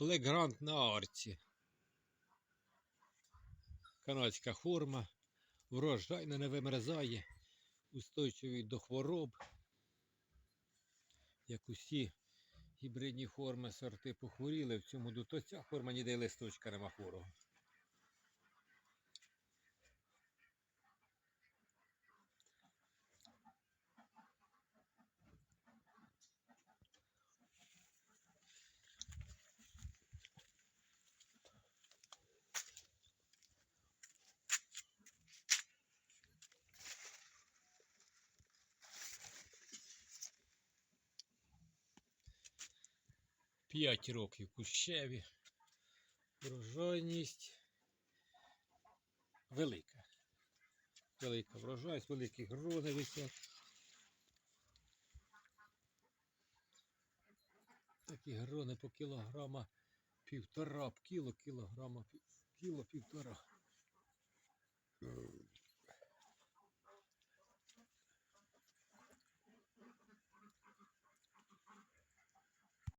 Black на арці. Канадська форма. Врожайна не вимерзає. Устойчивий до хвороб. Як усі гібридні форми сорти похворіли в цьому году, ця форма ніде листочка нема хворого. П'ять років кущеві. Врожайність велика. Велика врожайність, великі грони висять. Такі грони по кілограма півтора, кіло, кілограма, кіло півтора.